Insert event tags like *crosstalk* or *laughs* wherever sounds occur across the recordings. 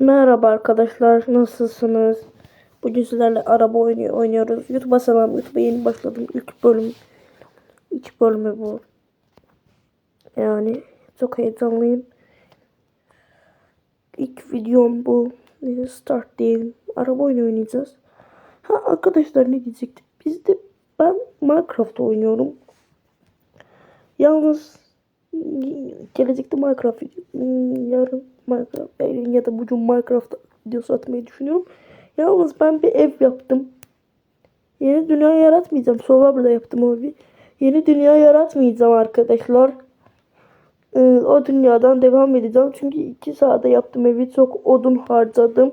Merhaba arkadaşlar, nasılsınız? Bugün sizlerle araba oyunu oynuyoruz. YouTube'a selam, YouTube'a yeni başladım. İlk bölüm, ilk bölümü bu. Yani çok heyecanlıyım. İlk videom bu. Neyse start diyelim. Araba oyunu oynayacağız. Ha arkadaşlar ne diyecektim? Biz de ben Minecraft oynuyorum. Yalnız gelecekte Minecraft hmm, yarın Minecraft ya da bugün Minecraft videosu atmayı düşünüyorum. Yalnız ben bir ev yaptım. Yeni dünya yaratmayacağım. Survivor'da yaptım o evi. Yeni dünya yaratmayacağım arkadaşlar. Ee, o dünyadan devam edeceğim. Çünkü iki saatte yaptım evi. Çok odun harcadım.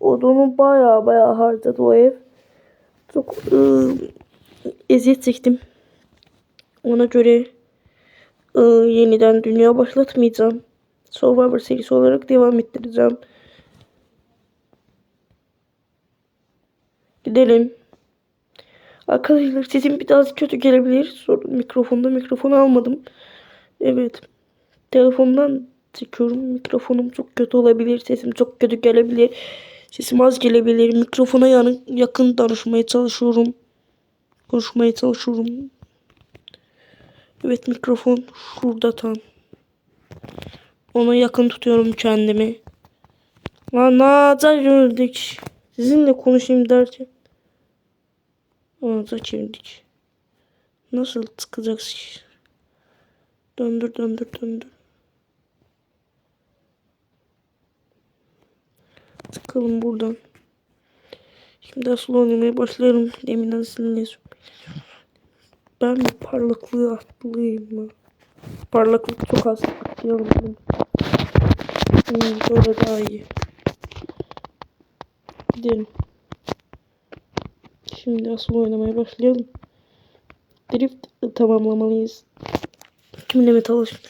Odunu baya baya harcadı o ev. Çok ıı, eziyet çektim. Ona göre ıı, yeniden dünya başlatmayacağım. Survivor serisi olarak devam ettireceğim. Gidelim. Arkadaşlar sesim biraz kötü gelebilir. Sorun mikrofonda mikrofonu almadım. Evet. Telefondan çekiyorum. Mikrofonum çok kötü olabilir. Sesim çok kötü gelebilir. Sesim az gelebilir. Mikrofona yakın konuşmaya çalışıyorum. Konuşmaya çalışıyorum. Evet mikrofon şurada tam. Ona yakın tutuyorum kendimi. Lan ne yapacağız Sizinle konuşayım derken. Ağza çevirdik. Nasıl çıkacaksın? Döndür döndür döndür. Çıkalım buradan. Şimdi asıl oynamaya başlayalım. Deminden sizinle Ben bir parlaklığı atlayayım mı? Parlaklık çok az. Atlayalım. Hmm, böyle daha iyi. Gidelim. Şimdi asıl oynamaya başlayalım. Drift tamamlamalıyız. Kimle mi çalış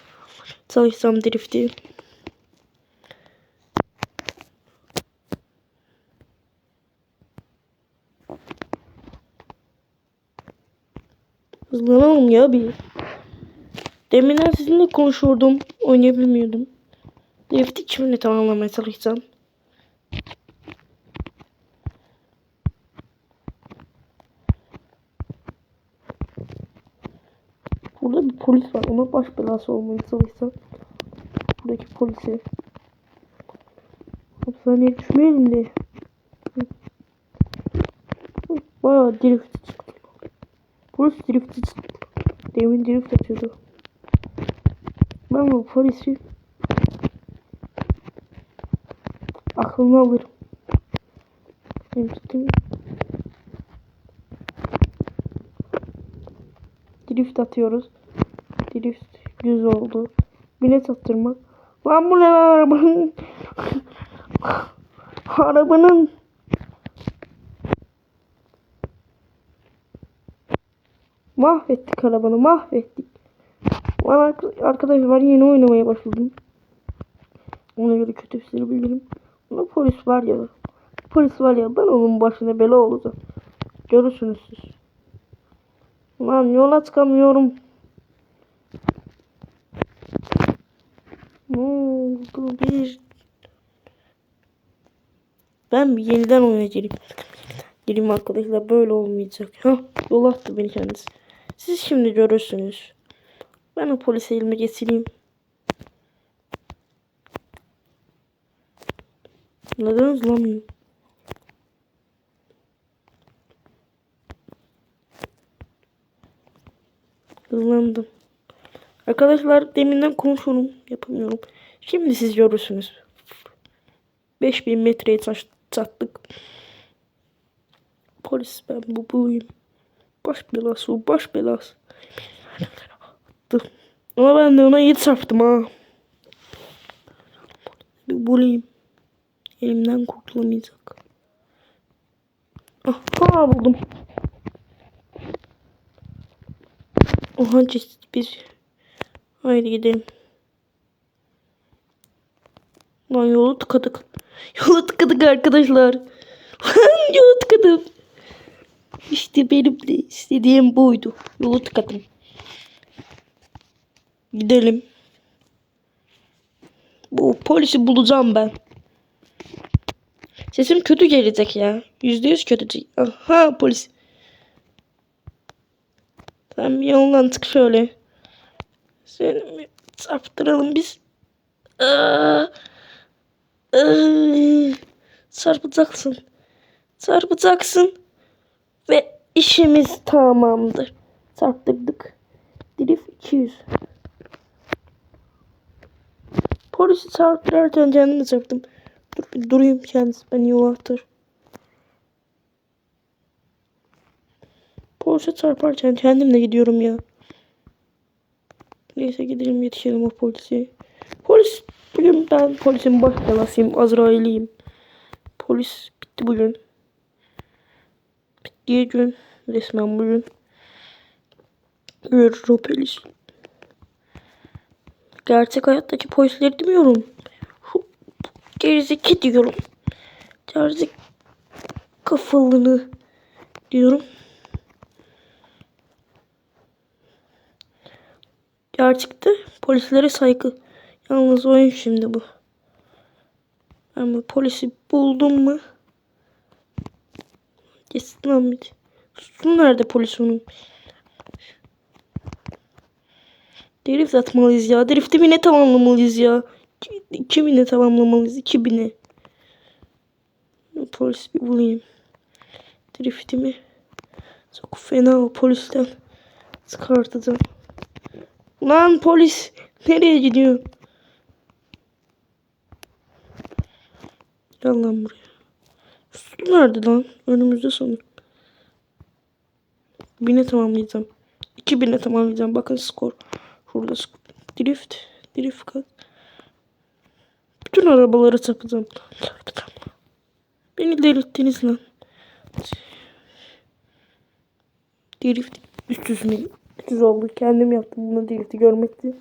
çalışsam drift'i? Hızlanalım ya bir. Deminden sizinle konuşuyordum. Oynayabilmiyordum. Drift'i kimle tamamlamaya çalışsam? Burada bir polis var. Ona baş belası olmaya çalışsam. Buradaki polisi. Hapishaneye düşmeyelim de. Bayağı drift çıktı. Polis drift çıktı. Demin drift atıyordu. Ben bu polisi aklını alırım. Demiştim. Drift atıyoruz. Drift güzel oldu. Bilet attırmak. Lan bu ne *laughs* arabanın? arabanın Mahvettik arabanı mahvettik. Lan arkadaşlar yeni oynamaya başladım. Ona göre kötü fikir bilirim. Ama polis var ya. Polis var ya ben onun başına bela olacağım. Görürsünüz siz. Lan yola çıkamıyorum. Ne oldu bir? Ben bir yeniden oynayacağım. Gireyim arkadaşlar böyle olmayacak. Ha yol attı beni kendisi. Siz şimdi görürsünüz. Ben o polise elime geçireyim. Neden hızlanmıyor? Hızlandım. Arkadaşlar deminden konuşuyorum. Yapamıyorum. Şimdi siz görürsünüz. 5000 metreye çattık. Polis ben bu buyum. Baş belası baş belası. Ama ben de ona iyi çarptım ha. Bir bulayım. Elimden kurtulamayacak. Aha buldum. Oha biz. Haydi gidelim. Lan yolu tıkadık. *laughs* Yolu tıkadık arkadaşlar. yolu tıkadım. İşte benim de istediğim buydu. Yolu tıkadım. Gidelim. Bu polisi bulacağım ben. Sesim kötü gelecek ya. Yüzde yüz kötü. Aha polis. Bir yoldan çık şöyle. Seni bir çarptıralım biz. Aa, aa, çarpacaksın. Çarpacaksın. Ve işimiz tamamdır. Çarptırdık. Drift 200. Polisi çarptırırken kendimi çarptım. Dur bir durayım kendisi beni yol atar. Polise çarparken kendim de gidiyorum ya. Neyse gidelim yetişelim o polise. Polis bugün ben polisin baş belasıyım. Azrail'iyim. Polis bitti bugün. Bittiği gün resmen bugün. Euro polis. Gerçek hayattaki polisleri demiyorum. Şu gerizeki diyorum. Gerizek kafalını diyorum. Gerçekte polislere saygı. Yalnız oyun şimdi bu. Bu polisi buldum mu? Lan bir. Susun nerede polis onun? Drift atmalıyız ya. Drift'i bine tamamlamalıyız ya. 2000'e tamamlamalıyız. 2000'e. Polis bir bulayım. Drift'imi çok fena o polisten çıkartacağım. Lan polis nereye gidiyor? Gel lan buraya. Nerede lan? Önümüzde sanırım. Bine tamamlayacağım. 2000'e tamamlayacağım. Bakın skor. Şurada skor. Drift. Drift kat. Bütün arabaları çakacağım. Beni delirttiniz lan. Drift 300 mil. 300 oldu. Kendim yaptım bunu drift'i görmekti.